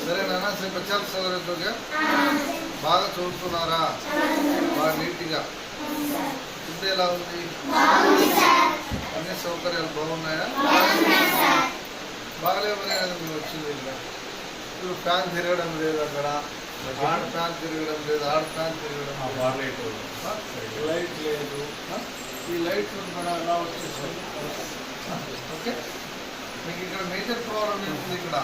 సరే నాన్న శ్రీ ప్రచార సౌకర్యంతో బాగా చదువుతున్నారా బాగా నీట్గా ఫుడ్ ఎలా ఉంది అన్ని సౌకర్యాలు బాగున్నాయా బాగలేమనే మీరు వచ్చింది ఇక్కడ ఇప్పుడు ఫ్యాన్ తిరగడం లేదు అక్కడ ఆడ ఫ్యాన్ తిరగడం లేదు ఆడ ఫ్యాన్ తిరగడం లేదు. లైట్ లేదు ఈ లైట్లు కూడా ఎలా వచ్చేసాయి ఓకే? మీకు ఇక్కడ మేజర్ ప్రాబ్లం ఏముంది ఇక్కడ?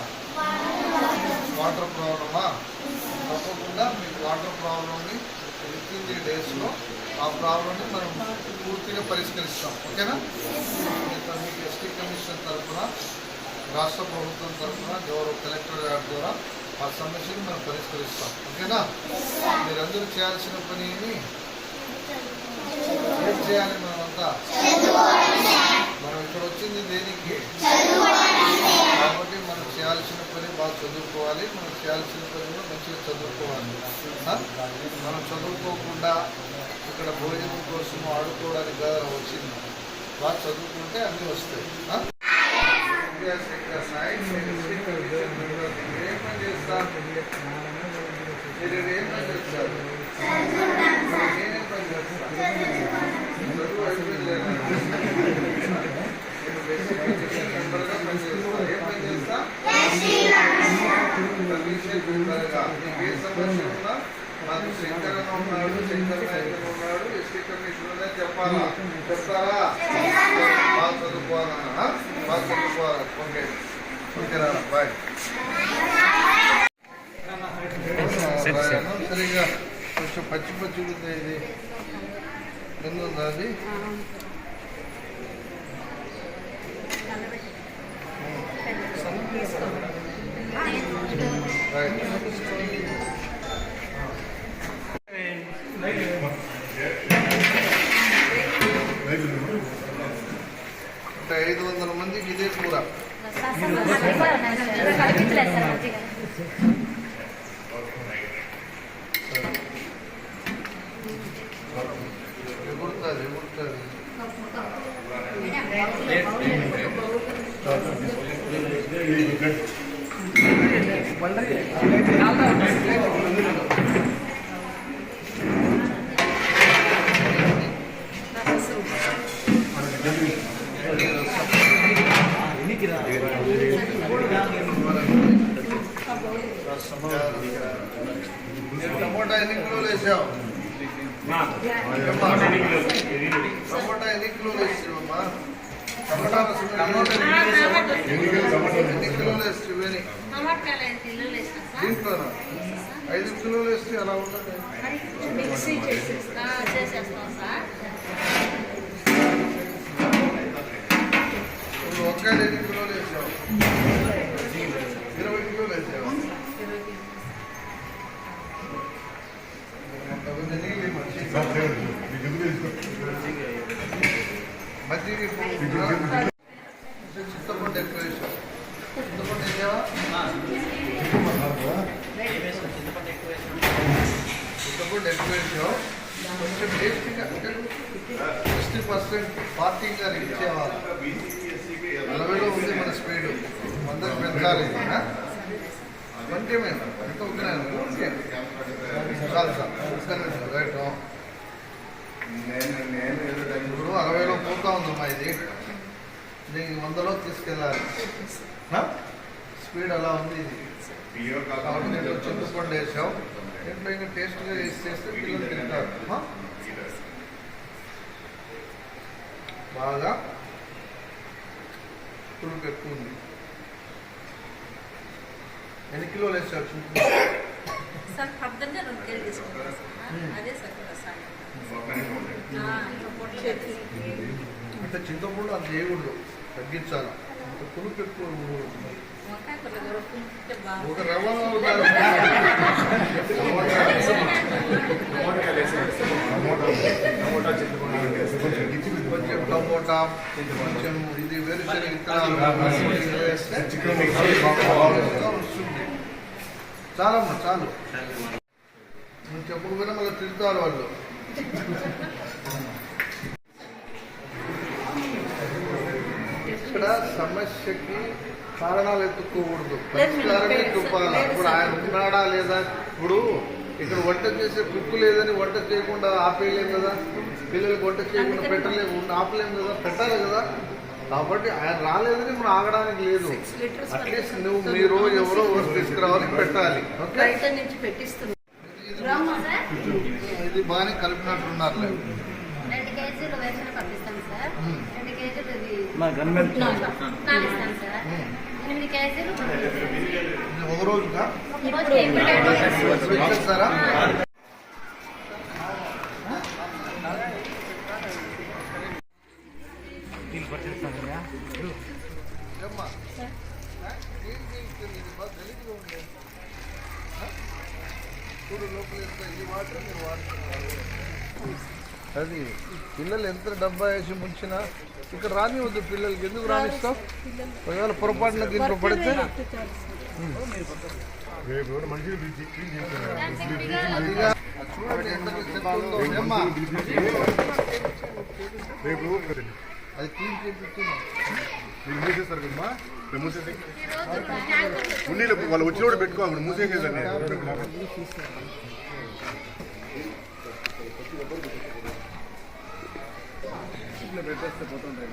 వాటర్ ప్రాబ్లమా తప్పకుండా మీకు వాటర్ ప్రాబ్లమ్ని విత్ ది డేస్లో ఆ ప్రాబ్లమ్ని మనం పూర్తిగా పరిష్కరిస్తాం. ఓకేనా? ఇక్కడ మీకు ఎస్టీ కమిషన్ తరఫున రాష్ట్ర ప్రభుత్వం తరఫున గౌరవ కలెక్టర్ గారి ద్వారా ఆ సమస్యను మనం పరిష్కరిస్తాం. ఓకేనా? మీరందరూ చేయాల్సిన పనిని ఏం చేయాలి మనమంతా? మనం ఇక్కడ వచ్చింది దేనికి? కాబట్టి మనం చేయాల్సిన పని బాగా చదువుకోవాలి. మనం చేయాల్సిన పని కూడా మంచిగా చదువుకోవాలి? మనం చదువుకోకుండా ఇక్కడ భోజనం కోసం ఆడుకోవడానికి వచ్చింది. బాగా చదువుకుంటే అన్నీ వస్తాయి. మీరు ఏం చేస్తారు మీరు ఏం పని చేస్తారు నేనేం పని చేస్తాను చదువు అయిపోయింది నేను బేసిక్ ఎడ్యుకేషన్ మెంబర్గా పనిచేస్తా ఏం పని చేస్తా సర్వీసెస్ మెంబర్గా మీకు ఏ సమస్య ఉన్నా మాకు శంకర్ అని ఉన్నాడు శంకర్ నాయక్ ఉన్నాడు ఎస్టీ కమిషన్ ఉందని చెప్పాలా చెప్తారా? బాగా చదువుకోవాలన్నా బాగా చదువుకోవాలి? ఓకే. బాయ్. సరిగా కొంచెం పచ్చి పచ్చి ఉంది ఇది. ఎందుందా అది? రైట్. వందల మందికి ఇదే కూర కనిపించలేదు సార్ మంచిగా ఎగురుతుంది ఎగురుతుంది నేను టమోటా ఎన్ని కిలోలు వేసావు? టమోటా ఎన్ని కిలోలు వేసావమ్మా టమోటా ఎన్ని కిలోలు ఐదు కిలోలు వేసాం సార్ దీంట్లోనా ఐదు కిలోలు వేస్తే అలా ఉండదు మిక్సీ చేసేస్తాం చేసేస్తాం సార్. ఇప్పుడు చింతపండు ఎక్కువ వేసావు చింతపండు వేసావా చింతపండు ఎక్కువ వేసావు కొంచెం టేస్టీగా సిక్స్టీ పర్సెంట్ పార్టీగా ఇచ్చేవాళ్ళు. నలభైలో ఉంది మన స్పీడ్. వందకు పెంచాలి. ఎంత చాలు సార్ ఒక్క నిమిషం రైట్ ఇప్పుడు అరవైలో పోతా ఉందమ్మా ఇది. దీనికి వందలో తీసుకెళ్ళాలి. స్పీడ్ అలా ఉంది ఇది. కాబట్టి నేను చింతపండు వేసావు దీంట్లో ఇంకా టేస్ట్గా వేసి చేస్తే పిల్లలు తింటారు? బాగా పులుపు ఎక్కువ ఉంది. ఎన్ని కిలోలు వేసావు చింతపండు అదే సార్. అంటే చింతపండు అంత వేయకూడదు తగ్గించాలి. పులుపు ఎక్కువ ఒక రవ్వ కొంచెం టమోటా కొంచెం ఇది వేరుశనగ వస్తుంది. చాలమ్మా చాలు. నువ్వు చెప్పకపోయినా మళ్ళీ తింటారు వాళ్ళు. ఇక్కడ సమస్యకి కారణాలు ఎత్తుకోకూడదు. పరిష్కారమే చూపాలి. ఇప్పుడు ఆయన ఉన్నాడా లేదా? ఇప్పుడు ఇక్కడ వంట చేసే కుక్కు లేదని వంట చేయకుండా ఆపేయలేం కదా? పిల్లలకి వంట చేయకుండా పెట్టలేము. ఆపలేం కదా? పెట్టాలి కదా? కాబట్టి ఆయన రాలేదని మనం ఆగడానికి లేదు. అట్లీస్ట్ నువ్వు మీరు ఎవరో తీసుకురావాలి పెట్టాలి. ఓకే? బయట నుంచి పెట్టిస్తున్నాం రామ్మా సార్? ఇది బాగానే కలిపినట్టున్నారు రెండు కేజీలు వేరుశనగ పంపిస్తాను సార్ మ్మ్. రెండు కేజీలు ఇది నాలుగు. నాలుగు ఇస్తాను సార్ ఎనిమిది కేజీలు ఒక రోజుగా అది పిల్లలు ఎంత డబ్బా వేసి ముంచినా ఇక్కడ రానివద్దు పిల్లలకి ఎందుకు రానిస్తావు? ఒకవేళ పొరపాటున దీంట్లో పడితే రేపు రేపు అది క్లీన్ చేపిస్తున్నాం మీరు మూసేస్తారు కదమ్మా మేము మూసేసి ఉన్నీళ్ళు వాళ్ళు వచ్చినప్పుడు పెట్టుకో అప్పుడు మూసేసేదాన్ని పెట్టేస్తే పోతుంటాయి